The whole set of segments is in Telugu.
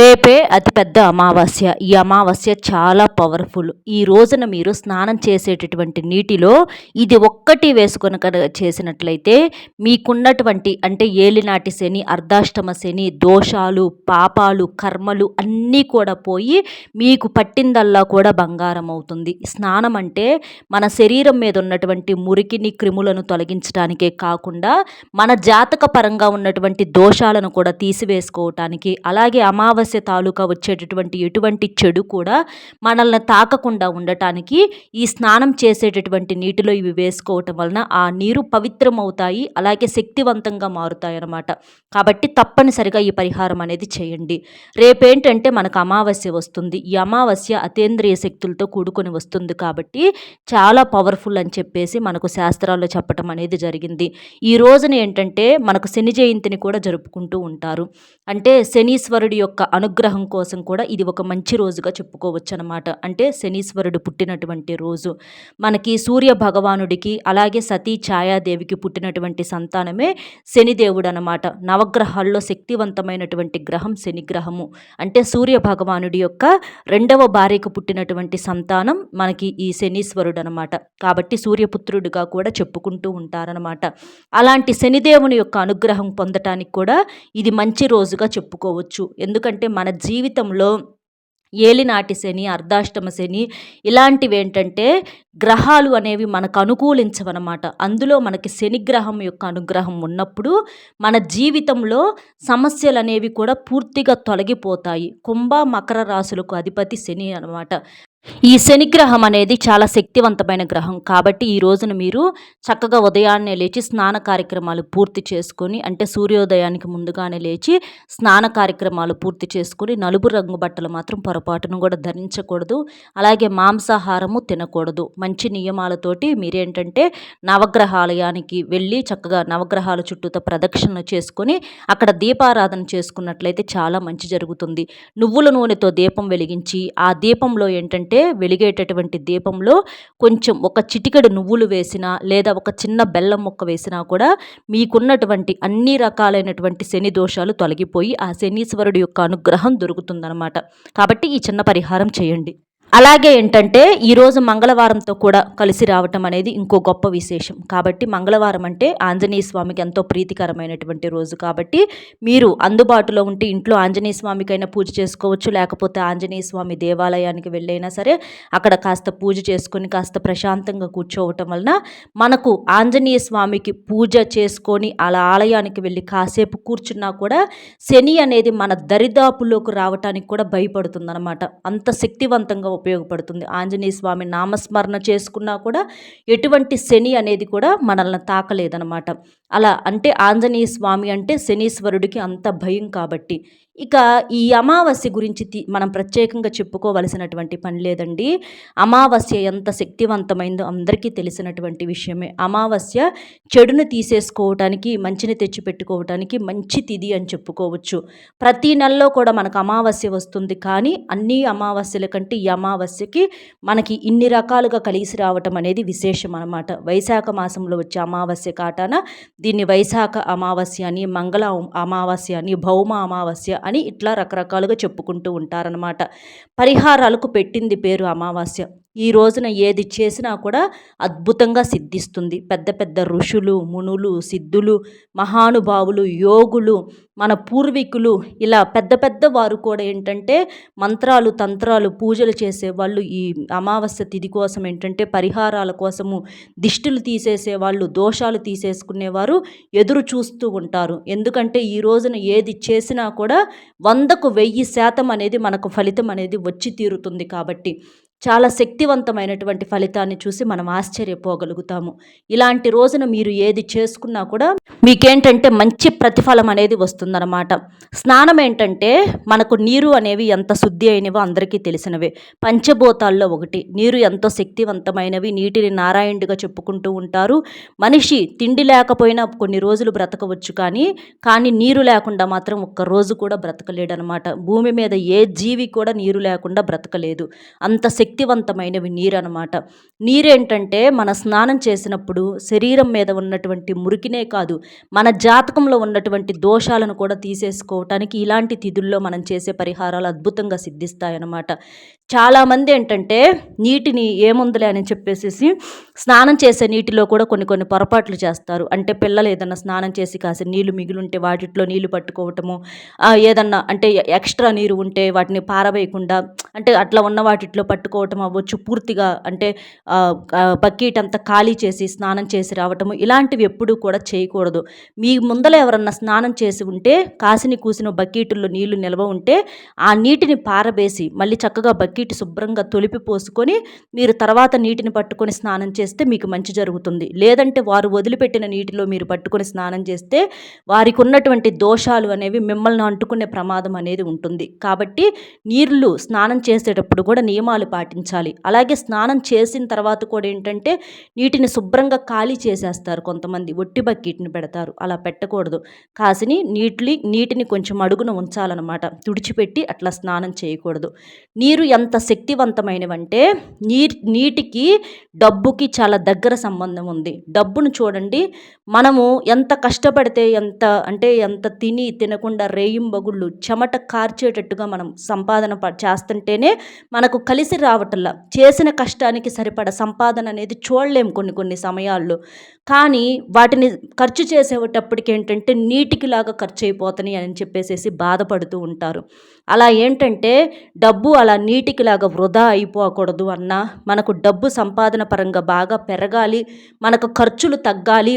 రేపే అతిపెద్ద అమావాస్య. ఈ అమావాస్య చాలా పవర్ఫుల్. ఈ రోజున మీరు స్నానం చేసేటటువంటి నీటిలో ఇది ఒక్కటి వేసుకొని కనుక చేసినట్లయితే మీకున్నటువంటి అంటే ఏలినాటి శని అర్ధాష్టమ శని దోషాలు పాపాలు కర్మలు అన్నీ కూడా పోయి మీకు పట్టిందల్లా కూడా బంగారం అవుతుంది. స్నానం అంటే మన శరీరం మీద ఉన్నటువంటి మురికిని క్రిములను తొలగించడానికే కాకుండా మన జాతక పరంగా ఉన్నటువంటి దోషాలను కూడా తీసివేసుకోవటానికి. అలాగే అమావాస్య అమావాస్య తాలూకా వచ్చేటటువంటి ఎటువంటి చెడు కూడా మనల్ని తాకకుండా ఉండటానికి ఈ స్నానం చేసేటటువంటి నీటిలో ఇవి వేసుకోవటం వలన ఆ నీరు పవిత్రమవుతాయి అలాగే శక్తివంతంగా మారుతాయి అన్నమాట కాబట్టి తప్పనిసరిగా ఈ పరిహారం అనేది చేయండి. రేపేంటంటే మనకు అమావాస్య వస్తుంది. ఈ అమావాస్య అతేంద్రియ శక్తులతో కూడుకొని వస్తుంది కాబట్టి చాలా పవర్ఫుల్ అని చెప్పేసి మనకు శాస్త్రాల్లో చెప్పటం అనేది జరిగింది. ఈ రోజున ఏంటంటే మనకు శని జయంతిని కూడా జరుపుకుంటూ ఉంటారు. అంటే శనీశ్వరుడి యొక్క అనుగ్రహం కోసం కూడా ఇది ఒక మంచి రోజుగా చెప్పుకోవచ్చు అనమాట అంటే శనీశ్వరుడు పుట్టినటువంటి రోజు. మనకి సూర్య భగవానుడికి అలాగే సతీ ఛాయాదేవికి పుట్టినటువంటి సంతానమే శనిదేవుడు అనమాట నవగ్రహాల్లో శక్తివంతమైనటువంటి గ్రహం శనిగ్రహము. అంటే సూర్య భగవానుడి యొక్క రెండవ భార్యకు పుట్టినటువంటి సంతానం మనకి ఈ శనీశ్వరుడు అనమాట కాబట్టి సూర్యపుత్రుడిగా కూడా చెప్పుకుంటూ ఉంటారనమాట అలాంటి శనిదేవుని యొక్క అనుగ్రహం పొందటానికి కూడా ఇది మంచి రోజుగా చెప్పుకోవచ్చు. ఎందుకంటే ఎందుకంటే మన జీవితంలో ఏలినాటి శని అర్ధాష్టమ శని ఇలాంటివి ఏంటంటే గ్రహాలు అనేవి మనకు అనుకూలించవన్నమాట అందులో మనకి శనిగ్రహం యొక్క అనుగ్రహం ఉన్నప్పుడు మన జీవితంలో సమస్యలు అనేవి కూడా పూర్తిగా తొలగిపోతాయి. కుంభ మకర రాశులకు అధిపతి శని అనమాట. ఈ శనిగ్రహం అనేది చాలా శక్తివంతమైన గ్రహం. కాబట్టి ఈ రోజున మీరు చక్కగా ఉదయాన్నే లేచి స్నాన కార్యక్రమాలు పూర్తి చేసుకొని అంటే సూర్యోదయానికి ముందుగానే లేచి స్నాన కార్యక్రమాలు పూర్తి చేసుకొని నలుపు రంగు బట్టలు మాత్రం పొరపాటును కూడా ధరించకూడదు. అలాగే మాంసాహారము తినకూడదు. మంచి నియమాలతోటి మీరేంటంటే నవగ్రహాలయానికి వెళ్ళి చక్కగా నవగ్రహాల చుట్టూతో ప్రదక్షిణలు చేసుకొని అక్కడ దీపారాధన చేసుకున్నట్లయితే చాలా మంచి జరుగుతుంది. నువ్వుల నూనెతో దీపం వెలిగించి ఆ దీపంలో ఏంటంటే అంటే వెలిగేటటువంటి దీపంలో కొంచెం ఒక చిటికెడు నువ్వులు వేసినా లేదా ఒక చిన్న బెల్లం ముక్క వేసినా కూడా మీకున్నటువంటి అన్ని రకాలైనటువంటి శని దోషాలు తొలగిపోయి ఆ శనీశ్వరుడు యొక్క అనుగ్రహం దొరుకుతుందనమాట కాబట్టి ఈ చిన్న పరిహారం చేయండి. అలాగే ఏంటంటే ఈరోజు మంగళవారంతో కూడా కలిసి రావటం అనేది ఇంకో గొప్ప విశేషం. కాబట్టి మంగళవారం అంటే ఆంజనేయ స్వామికి ఎంతో ప్రీతికరమైనటువంటి రోజు. కాబట్టి మీరు అందుబాటులో ఉంటే ఇంట్లో ఆంజనేయ స్వామికైనా పూజ చేసుకోవచ్చు. లేకపోతే ఆంజనేయ స్వామి దేవాలయానికి వెళ్ళైనా సరే అక్కడ కాస్త పూజ చేసుకొని కాస్త ప్రశాంతంగా కూర్చోవటం వలన మనకు ఆంజనేయ స్వామికి పూజ చేసుకొని అలా ఆలయానికి వెళ్ళి కాసేపు కూర్చున్నా కూడా శని అనేది మన దరిదాపులోకి రావటానికి కూడా భయపడుతుందన్నమాట. అంత శక్తివంతంగా ఉపయోగపడుతుంది. ఆంజనేయ స్వామి నామస్మరణ చేసుకున్నా కూడా ఎటువంటి శని అనేది కూడా మనల్ని తాకలేదనమాట అలా అంటే ఆంజనేయ స్వామి అంటే శనీశ్వరుడికి అంత భయం కాబట్టి. ఇక ఈ అమావాస్య గురించి మనం ప్రత్యేకంగా చెప్పుకోవలసినటువంటి పని లేదండి. అమావాస్య ఎంత శక్తివంతమైందో అందరికీ తెలిసినటువంటి విషయమే. అమావాస్య చెడును తీసేసుకోవటానికి మంచిని తెచ్చిపెట్టుకోవటానికి మంచి తిది అని చెప్పుకోవచ్చు. ప్రతి నెలలో కూడా మనకు అమావాస్య వస్తుంది కానీ అన్ని అమావాస్యల కంటే ఈ అమావాస్యకి మనకి ఇన్ని రకాలుగా కలిసి రావటం అనేది విశేషం అనమాట వైశాఖ మాసంలో వచ్చే అమావాస్య కాటాన దీన్ని వైశాఖ అమావాస్య అని మంగళ అమావాస్య అని భౌమ అమావాస్య అని ఇట్లా రకరకాలుగా చెప్పుకుంటూ ఉంటారనమాట పరిహారాలకు పెట్టింది పేరు అమావాస్య. ఈ రోజున ఏది చేసినా కూడా అద్భుతంగా సిద్ధిస్తుంది. పెద్ద పెద్ద ఋషులు మునులు సిద్ధులు మహానుభావులు యోగులు మన పూర్వీకులు ఇలా పెద్ద పెద్ద వారు కూడా ఏంటంటే మంత్రాలు తంత్రాలు పూజలు చేసే వాళ్ళు ఈ అమావాస్య తిథి కోసం ఏంటంటే పరిహారాల కోసము దిష్టులు తీసేసే వాళ్ళు దోషాలు తీసేసుకునేవారు ఎదురు చూస్తూ ఉంటారు. ఎందుకంటే ఈ రోజున ఏది చేసినా కూడా వందకు వెయ్యి శాతం అనేది మనకు ఫలితం అనేది వచ్చి తీరుతుంది కాబట్టి. చాలా శక్తివంతమైనటువంటి ఫలితాన్ని చూసి మనం ఆశ్చర్యపోగలుగుతాము. ఇలాంటి రోజున మీరు ఏది చేసుకున్నా కూడా మీకేంటంటే మంచి ప్రతిఫలం అనేది వస్తుందన్నమాట. స్నానం ఏంటంటే మనకు నీరు అనేవి ఎంత శుద్ధి అయినవో అందరికీ తెలిసినవే. పంచభూతాల్లో ఒకటి. నీరు ఎంతో శక్తివంతమైనవి నీటిని నారాయణుడిగా చెప్పుకుంటూ ఉంటారు. మనిషి తిండి లేకపోయినా కొన్ని రోజులు బ్రతకవచ్చు కానీ కానీ నీరు లేకుండా మాత్రం ఒక్క రోజు కూడా బ్రతకలేడనమాట భూమి మీద ఏ జీవి కూడా నీరు లేకుండా బ్రతకలేదు. అంత శక్తివంతమైనవి నీరు అనమాట నీరేంటంటే మన స్నానం చేసినప్పుడు శరీరం మీద ఉన్నటువంటి మురికినే కాదు మన జాతకంలో ఉన్నటువంటి దోషాలను కూడా తీసేసుకోవటానికి ఇలాంటి తిథుల్లో మనం చేసే పరిహారాలు అద్భుతంగా సిద్ధిస్తాయన్నమాట. చాలామంది ఏంటంటే నీటిని ఏముందిలే అని చెప్పేసి స్నానం చేసే నీటిలో కూడా కొన్ని కొన్ని పొరపాట్లు చేస్తారు. అంటే పిల్లలు ఏదన్నా స్నానం చేసి కాసి నీళ్ళు మిగిలింటే వాటిట్లో నీళ్ళు పట్టుకోవటము ఏదన్నా అంటే ఎక్స్ట్రా నీరు ఉంటే వాటిని పారవేయకుండా అంటే అట్లా ఉన్న వాటిట్లో పట్టుకోవటం అవ్వచ్చు పూర్తిగా అంటే బకెట్ అంతా ఖాళీ చేసి స్నానం చేసి రావటము ఇలాంటివి ఎప్పుడూ కూడా చేయకూడదు. మీ ముందర ఎవరన్నా స్నానం చేసి ఉంటే కాసిని కూసిన బకెట్లో నీళ్ళు నిల్వ ఉంటే ఆ నీటిని పారబేసి మళ్ళీ చక్కగా బకెట్ శుభ్రంగా తొలిపి పోసుకొని మీరు తర్వాత నీటిని పట్టుకొని స్నానం చేస్తే మీకు మంచి జరుగుతుంది. లేదంటే వారు వదిలిపెట్టిన నీటిలో మీరు పట్టుకొని స్నానం చేస్తే వారికి ఉన్నటువంటి దోషాలు అనేవి మిమ్మల్ని అంటుకునే ప్రమాదం అనేది ఉంటుంది. కాబట్టి నీళ్ళు స్నానం చేసేటప్పుడు కూడా నియమాలు పాటించాలి. అలాగే స్నానం చేసిన తర్వాత కూడా ఏంటంటే నీటిని శుభ్రంగా ఖాళీ చేసేస్తారు కొంతమంది. ఒట్టి బకెట్ని పెడతారు. అలా పెట్టకూడదు. కాసిని నీటిని నీటిని కొంచెం అడుగున ఉంచాలన్నమాట. తుడిచిపెట్టి అట్లా స్నానం చేయకూడదు. నీరు ఎంత శక్తివంతమైనవంటే నీ నీటికి డబ్బుకి చాలా దగ్గర సంబంధం ఉంది. డబ్బును చూడండి. మనము ఎంత కష్టపడితే ఎంత అంటే ఎంత తిని తినకుండా రేయింబగుళ్ళు చెమట కార్చేటట్టుగా మనం సంపాదన చేస్తుంటేనే మనకు కలిసి రావటంలా. చేసిన కష్టానికి సరిపడ సంపాదన అనేది చూడలేము కొన్ని కొన్ని సమయాల్లో. కానీ వాటిని ఖర్చు చేసేటప్పటికి ఏంటంటే నీటికి లాగా ఖర్చు అయిపోతున్నాయి అని చెప్పేసి బాధపడుతూ ఉంటారు. అలా ఏంటంటే డబ్బు అలా నీటికిలాగా వృధా అయిపోకూడదు అన్న మనకు డబ్బు సంపాదన పరంగా బాగా పెరగాలి మనకు ఖర్చులు తగ్గాలి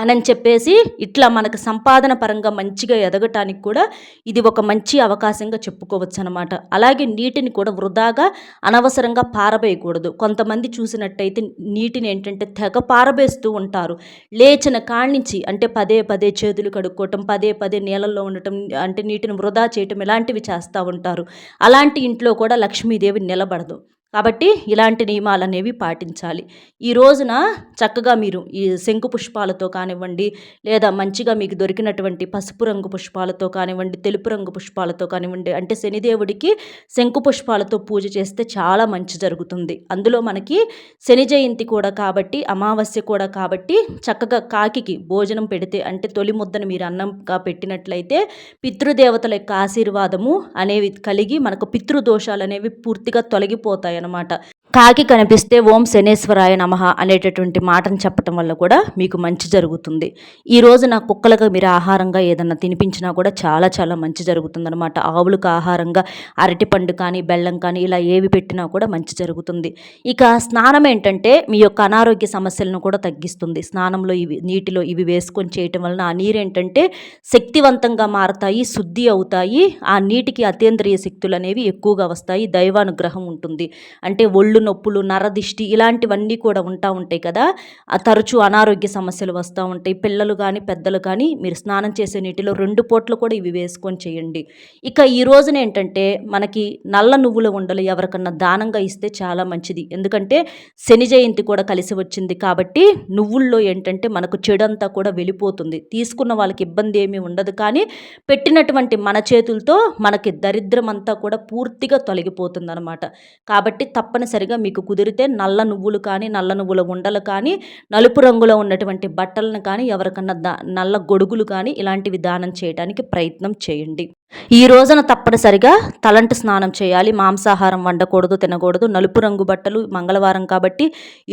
అని చెప్పేసి ఇట్లా మనకు సంపాదన పరంగా మంచిగా ఎదగటానికి కూడా ఇది ఒక మంచి అవకాశంగా చెప్పుకోవచ్చు అనమాట అలాగే నీటిని కూడా వృధాగా అనవసరంగా పారబేయకూడదు. కొంతమంది చూసినట్టయితే నీటిని ఏంటంటే తెగ పారబేస్తూ ఉంటారు. లేచిన కాణించి అంటే పదే పదే చేతులు కడుక్కోవటం పదే పదే నీళ్ళల్లో ఉండటం అంటే నీటిని వృధా చేయటం ఇలాంటివి చేస్తూ ఉంటారు. అలాంటి ఇంట్లో కూడా లక్ష్మీదేవి నిలబడదు. కాబట్టి ఇలాంటి నియమాలు అనేవి పాటించాలి. ఈ రోజున చక్కగా మీరు ఈ శంకు పుష్పాలతో కానివ్వండి లేదా మంచిగా మీకు దొరికినటువంటి పసుపు రంగు పుష్పాలతో కానివ్వండి తెలుపు రంగు పుష్పాలతో కానివ్వండి అంటే శనిదేవుడికి శంకు పుష్పాలతో పూజ చేస్తే చాలా మంచి జరుగుతుంది. అందులో మనకి శని జయంతి కూడా కాబట్టి అమావాస్య కూడా కాబట్టి చక్కగా కాకికి భోజనం పెడితే అంటే తొలి ముద్దను మీరు అన్నంగా పెట్టినట్లయితే పితృదేవతల యొక్క ఆశీర్వాదము అనేవి కలిగి మనకు పితృదోషాలు అనేవి పూర్తిగా తొలగిపోతాయి అనమాట కాకి కనిపిస్తే ఓం శనేశ్వరాయ నమ అనేటటువంటి మాటను చెప్పటం వల్ల కూడా మీకు మంచి జరుగుతుంది. ఈ రోజు నా కుక్కలకు మీరు ఆహారంగా ఏదన్నా తినిపించినా కూడా చాలా చాలా మంచి జరుగుతుందనమాట ఆవులకు ఆహారంగా అరటిపండు కానీ బెల్లం కానీ ఇలా ఏవి పెట్టినా కూడా మంచి జరుగుతుంది. ఇక స్నానం ఏంటంటే మీ యొక్క అనారోగ్య సమస్యలను కూడా తగ్గిస్తుంది. స్నానంలో ఇవి నీటిలో ఇవి వేసుకొని చేయటం వలన ఆ నీరు ఏంటంటే శక్తివంతంగా మారతాయి శుద్ధి అవుతాయి. ఆ నీటికి అతీంద్రియ శక్తులు అనేవి ఎక్కువగా వస్తాయి. దైవానుగ్రహం ఉంటుంది. అంటే ఒళ్ళు ఒళ్ళు నొప్పులు నరదిష్టి ఇలాంటివన్నీ కూడా ఉంటా ఉంటాయి కదా. తరచూ అనారోగ్య సమస్యలు వస్తూ ఉంటాయి. పిల్లలు కానీ పెద్దలు కానీ మీరు స్నానం చేసే నీటిలో రెండు పూట్లు కూడా ఇవి వేసుకొని చేయండి. ఇక ఈ రోజున ఏంటంటే మనకి నల్ల నువ్వుల ఉండలు ఎవరికన్నా దానంగా ఇస్తే చాలా మంచిది. ఎందుకంటే శని జయంతి కూడా కలిసి వచ్చింది కాబట్టి నువ్వుల్లో ఏంటంటే మనకు చెడంతా కూడా వెళ్ళిపోతుంది. తీసుకున్న వాళ్ళకి ఇబ్బంది ఏమీ ఉండదు. కానీ పెట్టినటువంటి మన చేతులతో మనకి దరిద్రం అంతా కూడా పూర్తిగా తొలగిపోతుంది అనమాట కాబట్టి తప్పనిసరిగా తప్పనిసరిగా మీకు కుదిరితే నల్ల నువ్వులు కానీ నల్ల నువ్వుల ఉండలు కానీ నలుపు రంగులో ఉన్నటువంటి బట్టలను కానీ ఎవరికన్నా దా నల్ల గొడుగులు కానీ ఇలాంటివి దానం చేయడానికి ప్రయత్నం చేయండి. ఈ రోజున తప్పనిసరిగా తలంటి స్నానం చేయాలి. మాంసాహారం వండకూడదు తినకూడదు. నలుపు రంగు బట్టలు మంగళవారం కాబట్టి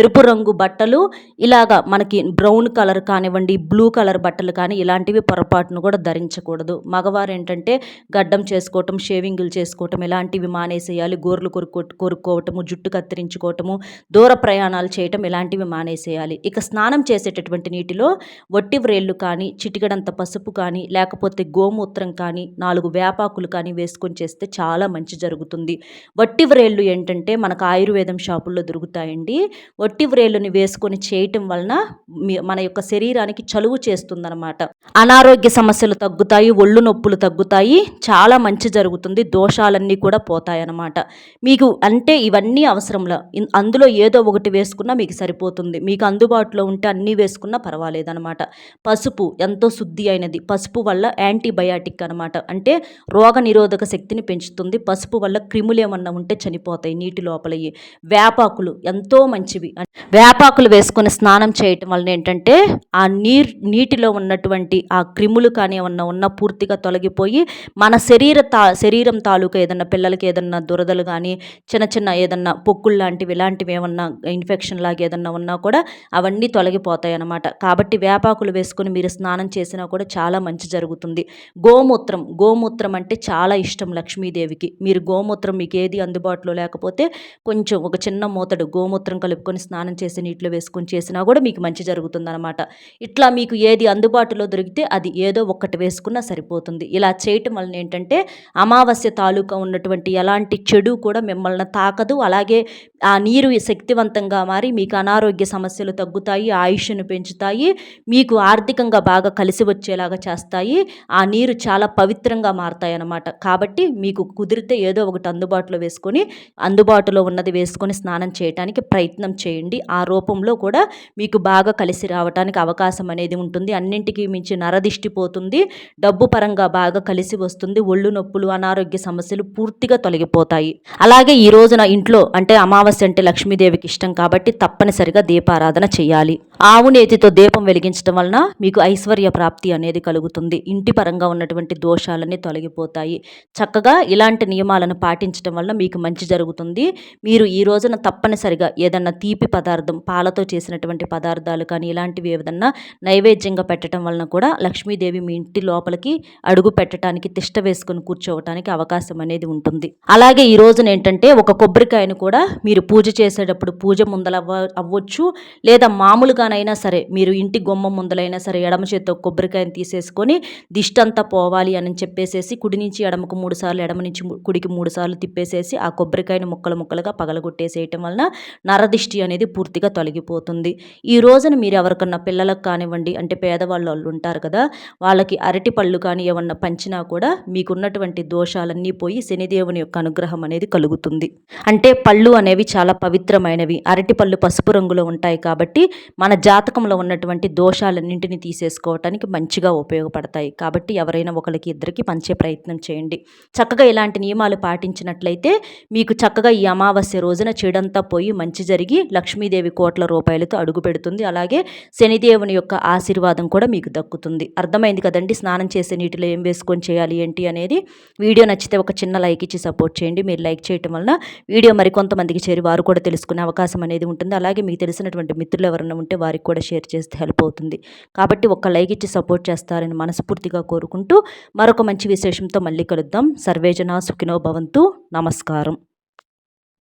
ఎరుపు రంగు బట్టలు ఇలాగా మనకి బ్రౌన్ కలర్ కానివ్వండి బ్లూ కలర్ బట్టలు కానీ ఇలాంటివి పొరపాటును కూడా ధరించకూడదు. మగవారు ఏంటంటే గడ్డం చేసుకోవటం షేవింగులు చేసుకోవటం ఇలాంటివి మానేసేయాలి. గోర్లు కొరుకో కొరుక్కోవటము జుట్టు కత్తిరించుకోవటము దూర ప్రయాణాలు చేయటం ఇలాంటివి మానేసేయాలి. ఇక స్నానం చేసేటటువంటి నీటిలో వట్టి వ్రేళ్ళు కానీ చిటికడంత పసుపు కానీ లేకపోతే గోమూత్రం కానీ నాలుగు నాలుగు వేపాకులు కానీ వేసుకొని చేస్తే చాలా మంచి జరుగుతుంది. వట్టి వ్రేళ్ళు ఏంటంటే మనకు ఆయుర్వేదం షాపుల్లో దొరుకుతాయండి. వట్టి వ్రేళ్ళుని వేసుకొని చేయటం వలన మన యొక్క శరీరానికి చలువు చేస్తుందన్నమాట. అనారోగ్య సమస్యలు తగ్గుతాయి ఒళ్ళు నొప్పులు తగ్గుతాయి చాలా మంచి జరుగుతుంది. దోషాలన్నీ కూడా పోతాయి అన్నమాట మీకు అంటే ఇవన్నీ అవసరంలో. అందులో ఏదో ఒకటి వేసుకున్నా మీకు సరిపోతుంది. మీకు అందుబాటులో ఉంటే అన్నీ వేసుకున్నా పర్వాలేదన్నమాట. పసుపు ఎంతో శుద్ధి అయినది. పసుపు వల్ల యాంటీబయాటిక్ అనమాట అంటే ఏంటంటే రోగ నిరోధక శక్తిని పెంచుతుంది. పసుపు వల్ల క్రిములు ఏమన్నా ఉంటే చనిపోతాయి నీటి లోపలయ్యి వేపాకులు ఎంతో మంచివి. వేపాకులు వేసుకొని స్నానం చేయటం వలన ఏంటంటే ఆ నీర్ నీటిలో ఉన్నటువంటి ఆ క్రిములు కానీ ఏమన్నా ఉన్నా పూర్తిగా తొలగిపోయి మన శరీర తా శరీరం తాలూకా ఏదన్నా పిల్లలకి ఏదన్నా దురదలు కానీ చిన్న చిన్న ఏదన్నా పొక్కులు లాంటివి ఇలాంటివి ఏమన్నా ఇన్ఫెక్షన్ లాగా ఏదన్నా ఉన్నా కూడా అవన్నీ తొలగిపోతాయి అన్నమాట. కాబట్టి వేపాకులు వేసుకొని మీరు స్నానం చేసినా కూడా చాలా మంచి జరుగుతుంది. గోమూత్రం గోమూత్రం గోమూత్రం అంటే చాలా ఇష్టం లక్ష్మీదేవికి. మీరు గోమూత్రం మీకు ఏది అందుబాటులో లేకపోతే కొంచెం ఒక చిన్న మూతడు గోమూత్రం కలుపుకొని స్నానం చేసి నీటిలో వేసుకొని చేసినా కూడా మీకు మంచి జరుగుతుందన్నమాట. ఇట్లా మీకు ఏది అందుబాటులో దొరికితే అది ఏదో ఒక్కటి వేసుకున్నా సరిపోతుంది. ఇలా చేయటం వలన ఏంటంటే అమావాస్య తాలూకా ఉన్నటువంటి ఎలాంటి చెడు కూడా మిమ్మల్ని తాకదు. అలాగే ఆ నీరు శక్తివంతంగా మారి మీకు అనారోగ్య సమస్యలు తగ్గుతాయి ఆయుష్ను పెంచుతాయి మీకు ఆర్థికంగా బాగా కలిసి వచ్చేలాగా చేస్తాయి. ఆ నీరు చాలా పవిత్రంగా మారుతాయి అన్నమాట కాబట్టి మీకు కుదిరితే ఏదో ఒకటి అందుబాటులో వేసుకొని అందుబాటులో ఉన్నది వేసుకొని స్నానం చేయడానికి ప్రయత్నం చేయండి. ఆ రూపంలో కూడా మీకు బాగా కలిసి రావడానికి అవకాశం అనేది ఉంటుంది. అన్నింటికి మించి నరదిష్టి పోతుంది. డబ్బు పరంగా బాగా కలిసి వస్తుంది. ఒళ్ళు నొప్పులు అనారోగ్య సమస్యలు పూర్తిగా తొలగిపోతాయి. అలాగే ఈ రోజున ఇంట్లో అంటే అమావాస్య అంటే లక్ష్మీదేవికి ఇష్టం కాబట్టి తప్పనిసరిగా దీపారాధన చేయాలి. ఆవు నేతితో దీపం వెలిగించడం వలన మీకు ఐశ్వర్య ప్రాప్తి అనేది కలుగుతుంది. ఇంటి పరంగా ఉన్నటువంటి దోషాలన్నీ తొలగిపోతాయి. చక్కగా ఇలాంటి నియమాలను పాటించడం వల్ల మీకు మంచి జరుగుతుంది. మీరు ఈ రోజున తప్పనిసరిగా ఏదన్నా తీపి పదార్థం పాలతో చేసినటువంటి పదార్థాలు కానీ ఇలాంటివి ఏదన్నా నైవేద్యంగా పెట్టడం వలన కూడా లక్ష్మీదేవి మీ ఇంటి లోపలికి అడుగు పెట్టడానికి తిష్ట వేసుకొని కూర్చోవటానికి అవకాశం అనేది ఉంటుంది. అలాగే ఈ రోజున ఏంటంటే ఒక కొబ్బరికాయను కూడా మీరు పూజ చేసేటప్పుడు పూజ ముందల అవ్వచ్చు. లేదా మామూలుగానైనా సరే మీరు ఇంటి గుమ్మ ముందలైనా సరే ఎడమ చేత్తో కొబ్బరికాయను తీసేసుకొని దిష్టంతా పోవాలి అని తిప్పేసేసి కుడి నుంచి ఎడమకు మూడు సార్లు ఎడమ నుంచి కుడికి మూడు సార్లు తిప్పేసేసి ఆ కొబ్బరికాయను ముక్కలు ముక్కలుగా పగలగొట్టేసేయటం వలన నరదిష్టి అనేది పూర్తిగా తొలగిపోతుంది. ఈ రోజున మీరు ఎవరికన్నా పిల్లలకు కానివ్వండి అంటే పేదవాళ్ళు వాళ్ళు ఉంటారు కదా వాళ్ళకి అరటి పళ్ళు కానీ ఏమన్నా పంచినా కూడా మీకున్నటువంటి దోషాలన్నీ పోయి శనిదేవుని యొక్క అనుగ్రహం అనేది కలుగుతుంది. అంటే పళ్ళు అనేవి చాలా పవిత్రమైనవి. అరటి పళ్ళు పసుపు రంగులో ఉంటాయి కాబట్టి మన జాతకంలో ఉన్నటువంటి దోషాలన్నింటినీ తీసేసుకోవటానికి మంచిగా ఉపయోగపడతాయి. కాబట్టి ఎవరైనా ఒకరికి ఇద్దరికి పంచే ప్రయత్నం చేయండి. చక్కగా ఇలాంటి నియమాలు పాటించినట్లయితే మీకు చక్కగా ఈ అమావాస్య రోజున చెడంతా పోయి మంచి జరిగి లక్ష్మీదేవి కోట్ల రూపాయలతో అడుగు పెడుతుంది. అలాగే శనిదేవుని యొక్క ఆశీర్వాదం కూడా మీకు దక్కుతుంది. అర్థమైంది కదండి? స్నానం చేసే నీటిలో ఏం వేసుకొని చేయాలి ఏంటి అనేది? వీడియో నచ్చితే ఒక చిన్న లైక్ ఇచ్చి సపోర్ట్ చేయండి. మీరు లైక్ చేయటం వలన వీడియో మరికొంతమందికి చేరి వారు కూడా తెలుసుకునే అవకాశం అనేది ఉంటుంది. అలాగే మీకు తెలిసినటువంటి మిత్రులు ఎవరైనా ఉంటే వారికి కూడా షేర్ చేస్తే హెల్ప్ అవుతుంది. కాబట్టి ఒక లైక్ ఇచ్చి సపోర్ట్ చేస్తారని మనస్ఫూర్తిగా కోరుకుంటూ మరొక మంచి మంచి విశేషంతో మళ్ళీ కలుద్దాం. సర్వేజన సుఖినో భవంతు. నమస్కారం.